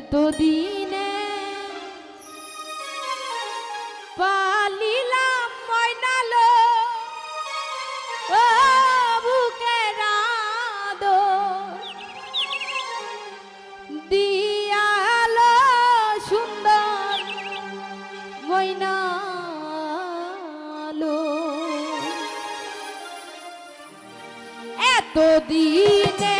এতদিনে পালিলাম ময়নালো বুকে রাদ দিয়ালো সুন্দর ময়নালো এতদিনে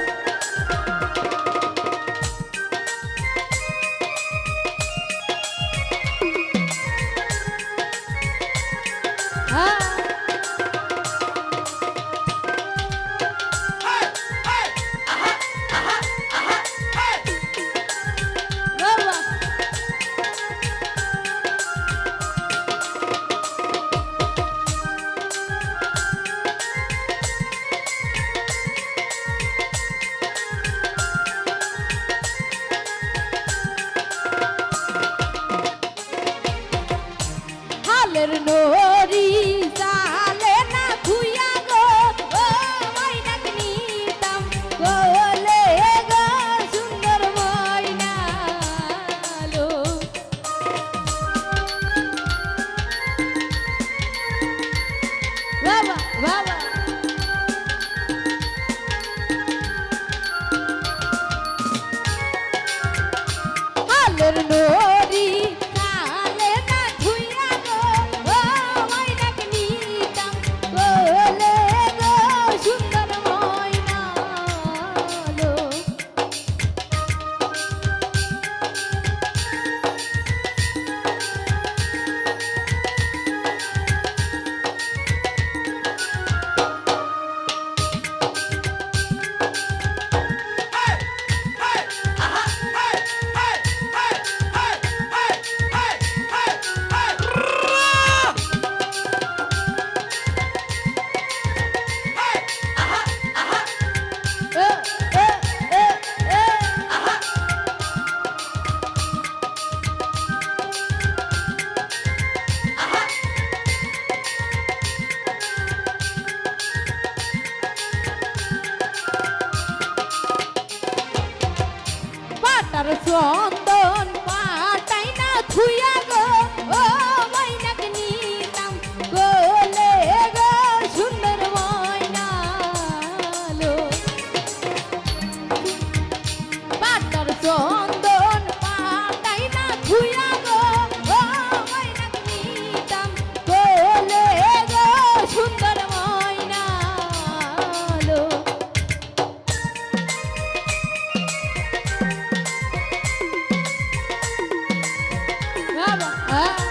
啊。